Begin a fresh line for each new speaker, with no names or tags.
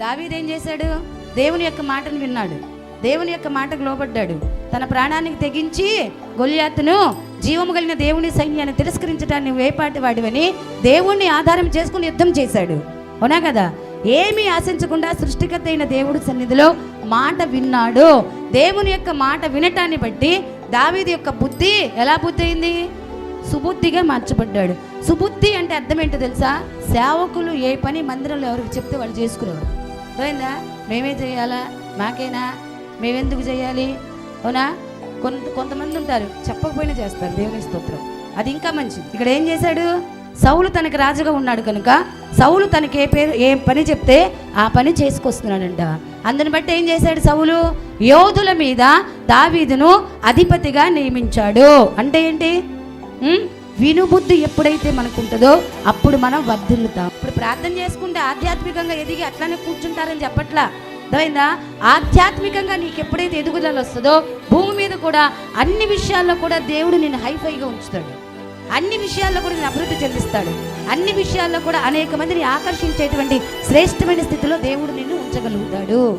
దావీదేం చేశాడు? దేవుని యొక్క మాటను విన్నాడు. దేవుని యొక్క మాటకు లోబడ్డాడు. తన ప్రాణానికి తెగించి గొల్యాతును జీవము కలిగిన దేవుని సైన్యాన్ని తిరస్కరించడానికి వేపాటి వాడివని దేవుణ్ణి ఆధారం చేసుకుని యుద్ధం చేశాడు. అవునా కదా? ఏమీ ఆశించకుండా సృష్టికర్త అయిన దేవుడి సన్నిధిలో మాట విన్నాడు. దేవుని యొక్క మాట వినటాన్ని బట్టి దావీది యొక్క బుద్ధి ఎలా బుద్ధి అయింది? సుబుద్ధిగా మార్చబడ్డాడు. సుబుద్ధి అంటే అర్థం ఏంటో తెలుసా? సేవకులు ఏ పని మందిరంలో ఎవరికి చెప్తే వాళ్ళు చేసుకునేవారు. అర్థమైందా మేమే చేయాలా? మాకేనా? మేమెందుకు చేయాలి? అవునా? కొంత కొంతమంది ఉంటారు. చెప్పకపోయినా చేస్తారు. దేవుని స్తోత్రం. అది ఇంకా మంచిది. ఇక్కడ ఏం చేశాడు? సౌలు తనకి రాజుగా ఉన్నాడు కనుక సౌలు తనకి ఏ పేరు ఏ పని చెప్తే ఆ పని చేసుకొస్తున్నాడంట. అందుని బట్టి ఏం చేశాడు సౌలు? యోధుల మీద దావీదును అధిపతిగా నియమించాడు. అంటే ఏంటి? వినుబుద్ధి ఎప్పుడైతే మనకు ఉంటుందో అప్పుడు మనం వర్ధిల్లుతాం. ఇప్పుడు ప్రార్థన చేసుకుంటే ఆధ్యాత్మికంగా ఎదిగి అట్లానే కూర్చుంటారని చెప్పట్లా? అర్థమైందా? ఆధ్యాత్మికంగా నీకు ఎప్పుడైతే ఎదుగుదల వస్తుందో భూమి మీద కూడా అన్ని విషయాల్లో కూడా దేవుడు నేను హైఫైగా ఉంచుతాడు. అన్ని విషయాల్లో కూడా నేను అభివృద్ధి చెందిస్తాడు. అన్ని విషయాల్లో కూడా అనేక మందిని ఆకర్షించేటువంటి శ్రేష్టమైన స్థితిలో దేవుడు నిన్ను ఉంచగలుగుతాడు.